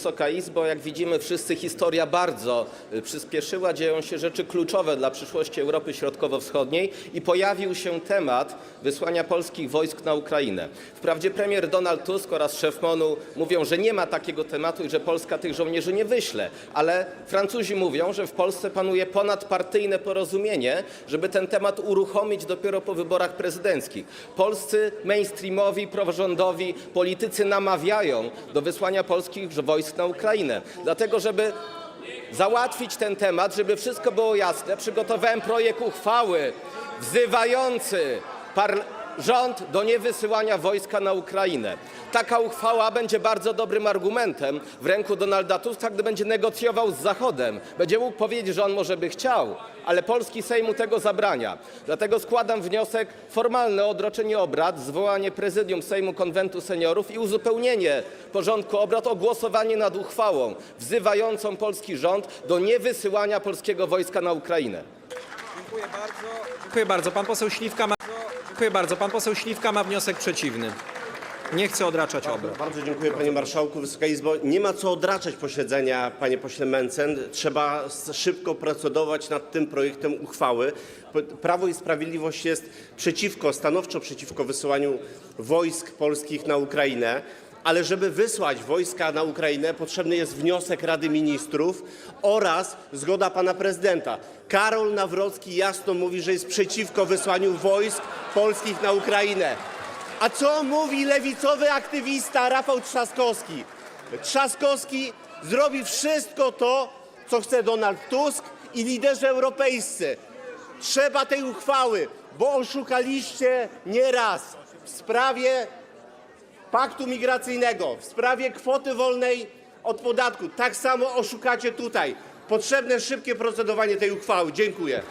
Wysoka Izbo. Jak widzimy wszyscy, historia bardzo y, przyspieszyła. Dzieją się rzeczy kluczowe dla przyszłości Europy Środkowo-Wschodniej i pojawił się temat wysłania polskich wojsk na Ukrainę. Wprawdzie premier Donald Tusk oraz szef MONU mówią, że nie ma takiego tematu i że Polska tych żołnierzy nie wyśle, ale Francuzi mówią, że w Polsce panuje ponadpartyjne porozumienie, żeby ten temat uruchomić dopiero po wyborach prezydenckich. Polscy mainstreamowi, prorządowi politycy namawiają do wysłania polskich wojsk na Ukrainę. Dlatego, żeby załatwić ten temat, żeby wszystko było jasne, przygotowałem projekt uchwały wzywający par- rząd do niewysyłania wojska na Ukrainę. Taka uchwała będzie bardzo dobrym argumentem w ręku Donalda Tuska, gdy będzie negocjował z Zachodem. Będzie mógł powiedzieć, że on może by chciał, ale polski Sejm mu tego zabrania. Dlatego składam wniosek formalny o odroczenie obrad, zwołanie prezydium Sejmu Konwentu Seniorów i uzupełnienie porządku obrad o głosowanie nad uchwałą wzywającą polski rząd do niewysyłania polskiego wojska na Ukrainę. Dziękuję bardzo. Dziękuję bardzo. Pan poseł Śliwka ma... Dziękuję bardzo. Pan poseł Śliwka ma wniosek przeciwny. Nie chce odraczać obrad. Bardzo dziękuję panie marszałku. Wysoka Izbo, nie ma co odraczać posiedzenia, panie pośle Mencen. Trzeba szybko procedować nad tym projektem uchwały. Prawo i Sprawiedliwość jest przeciwko, stanowczo przeciwko wysyłaniu wojsk polskich na Ukrainę. Ale żeby wysłać wojska na Ukrainę, potrzebny jest wniosek Rady Ministrów oraz zgoda pana prezydenta. Karol Nawrocki jasno mówi, że jest przeciwko wysłaniu wojsk polskich na Ukrainę. A co mówi lewicowy aktywista Rafał Trzaskowski? Trzaskowski zrobi wszystko to, co chce Donald Tusk i liderzy europejscy. Trzeba tej uchwały, bo oszukaliście nieraz w sprawie paktu migracyjnego, w sprawie kwoty wolnej od podatku. Tak samo oszukacie tutaj. Potrzebne szybkie procedowanie tej uchwały. Dziękuję.